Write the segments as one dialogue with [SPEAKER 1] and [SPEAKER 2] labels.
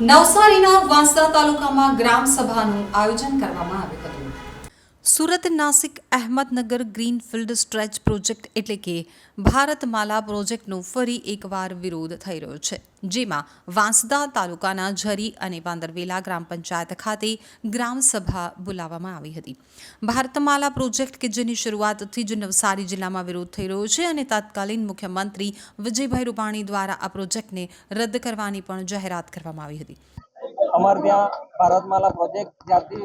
[SPEAKER 1] નવસારીના વાંસદા તાલુકામાં ગ્રામ સભાનું આયોજન કરવામાં આવ્યું હતું. Surat Nashik Ahmednagar greenfield stretch project એટલે કે ભારતમાલા પ્રોજેક્ટનો ફરી એકવાર વિરોધ થઈ રહ્યો છે, જેમાં વાંસદા તાલુકાના ઝરી અને વાંદરવેલા ગ્રામ પંચાયત ખાતે ગ્રામસભા બોલાવવામાં આવી હતી. ભારતમાલા પ્રોજેક્ટ કે જેની શરૂઆતથી જ નવસારી જિલ્લામાં વિરોધ થઈ રહ્યો છે અને તત્કાલીન મુખ્યમંત્રી વિજયભાઈ રૂપાણી દ્વારા આ પ્રોજેક્ટને રદ કરવાની પણ જાહેરાત કરવામાં આવી હતી.
[SPEAKER 2] અમારે ત્યાં ભારતમાલા પ્રોજેક્ટ જ્યારથી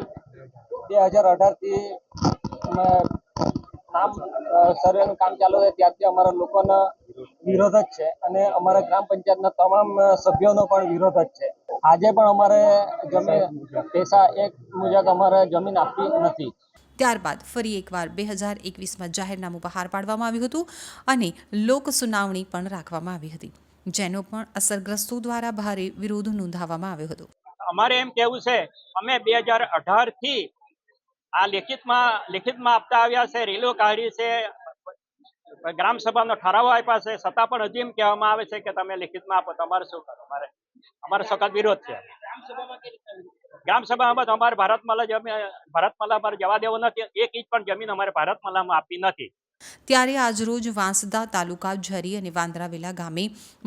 [SPEAKER 2] બે હજાર અઢારથી અ, સર્વેનું કામ ચાલુ છે ત્યારથી અમારા લોકોનો વિરોધ જ છે અને અમારા ગ્રામ પંચાયતના તમામ સભ્યોનો પણ વિરોધ જ છે. આજે પણ અમારે જમીન પૈસા એક મુજબ અમારે જમીન આપવી નથી.
[SPEAKER 1] ત્યારબાદ ફરી એકવાર બે હજાર એકવીસમાં જાહેરનામું બહાર પાડવામાં આવ્યું હતું અને લોક સુનાવણી પણ રાખવામાં આવી હતી જેનો પણ અસરગ્રસ્તો દ્વારા ભારે વિરોધ નોંધાવવામાં આવ્યો હતો.
[SPEAKER 3] અમારે એમ કેવું છે અમે બે હજાર અઢારથી આ લેખિતમાં લેખિતમાં આપતા આવ્યા છે રેલો કાઢી છે, ગ્રામ સભાનો ઠરાવો આપ્યા છે છતાં પણ હજી એમ કહેવામાં આવે છે કે તમે લેખિતમાં આપો તમારે શું કરો અમારે અમારે સખત વિરોધ છે. ગ્રામ સભામાં અમારે ભારતમાલા જમીન ભારતમાલા અમારે જવા દેવો નથી, એક ઇંચ પણ જમીન અમારે ભારતમાલામાં આપી નથી.
[SPEAKER 1] ત્યારે આજરોજ વાંસદા તાલુકા ઝરી અને વાંદરાવેલા ગામે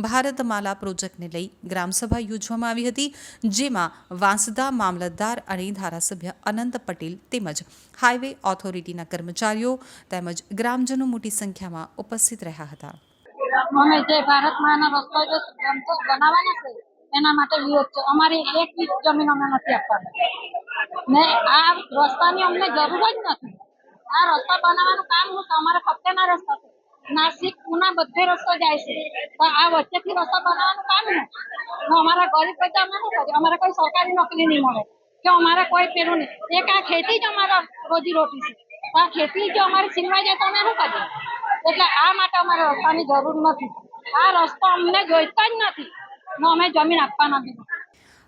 [SPEAKER 1] ભારતમાલા પ્રોજેક્ટને લઈ ગ્રામસભા યોજવામાં આવી હતી, જેમાં વાંસદા મામલતદાર અને ધારાસભ્ય અનંત પટેલ તેમજ હાઈવે ઓથોરિટીના કર્મચારીઓ તેમજ ગ્રામજનો મોટી સંખ્યામાં ઉપસ્થિત રહ્યા હતા.
[SPEAKER 4] એના માટે વિરોધ છે. અમારી એક જમીન અમે નથી આપવાની. આ રસ્તાની અમને જરૂર જ નથી. આ રસ્તા બનાવવાનું કામ હું તમારે ફક્ત ના રસ્તા છે નાસિક, પુના બધે રસ્તો જાય છે. તો આ વચ્ચેથી રસ્તા બનાવવાનું કામ ને? અમારા ગરીબ બધા અમે શું કરીએ અમારે કોઈ સરકારી નોકરી નહીં મળે. કે અમારે કોઈ પેલું નહીં. એક આ ખેતી જ અમારા રોજી રોટી છે. આ ખેતી જો અમારે છીનવાઈ જાય તો અમે શું કરીએ? એટલે આ માટે અમારે રસ્તાની જરૂર નથી. આ રસ્તો અમને જોઈતા જ નથી. અમે જમીન આપવા નથી.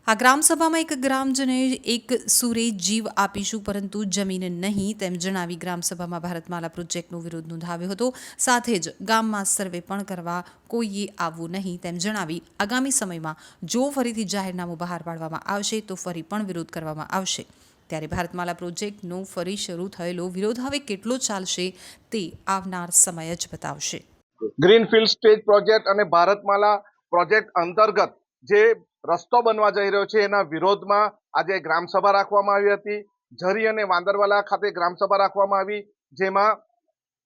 [SPEAKER 1] આ ગ્રામસભામાં એક ગ્રામજને એક સુરે જીવ આપીશું, પરંતુ જમીન નહીં તેમ જણાવી ગ્રામસભામાં ભારતમાલા પ્રોજેક્ટનો વિરોધ નોંધાવ્યો હતો. સાથે જ ગામમાં સર્વે પણ કરવા કોઈએ આવવું નહીં તેમ જણાવી આગામી સમયમાં જો ફરીથી જાહેરનામું બહાર પાડવામાં આવશે, તો ફરી પણ વિરોધ કરવામાં આવશે. ત્યારે ભારતમાલા પ્રોજેક્ટનો ફરી શરૂ થયેલો વિરોધ હવે કેટલો ચાલશે તે આવનાર સમય જ બતાવશે.
[SPEAKER 5] ગ્રીનફિલ્ડ સ્ટેજ પ્રોજેક્ટ અને ભારતમાલા પ્રોજેક્ટ અંતર્ગત જે રસ્તો બનવા જઈ રહ્યો છે, એના વિરોધમાં આજે ગ્રામસભા રાખવામાં આવી હતી. ઝરી અને વાંદરવાલા ખાતે ગ્રામસભા રાખવામાં આવી, જેમાં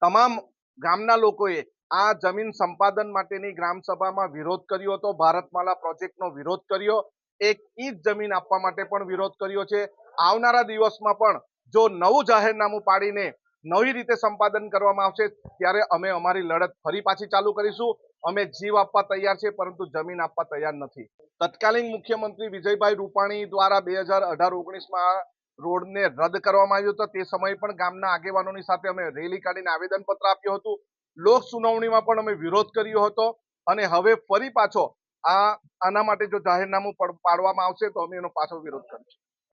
[SPEAKER 5] તમામ ગામના લોકોએ આ જમીન સંપાદન માટેની ગ્રામસભામાં વિરોધ કર્યો હતો. ભારતમાલા પ્રોજેક્ટનો વિરોધ કર્યો. એક ઈજ જમીન આપવા માટે પણ વિરોધ કર્યો છે. આવનારા દિવસમાં પણ જો નવું જાહેરનામું પાડીને નવી રીતે સંપાદન કરવામાં આવશે, ત્યારે અમે અમારી લડત ફરી પાછી ચાલુ કરીશું. અમે જીવ આપવા તૈયાર છે પરંતુ જમીન આપવા તૈયાર નથી. તત્કાલીન મુખ્યમંત્રી વિજયભાઈ રૂપાણી દ્વારા બે હજાર અઢાર ઓગણીસમાં રોડને રદ કરવામાં આવ્યો હતો. તે સમયે પણ ગામના આગેવાનોની સાથે અમે રેલી કાઢીને આવેદનપત્ર આપ્યું હતું. લોક સુનાવણીમાં પણ અમે વિરોધ કર્યો હતો અને હવે ફરી પાછો આ, આના માટે જો જાહેરનામું પાડવામાં આવશે તો અમે એનો પાછો વિરોધ કરીશું.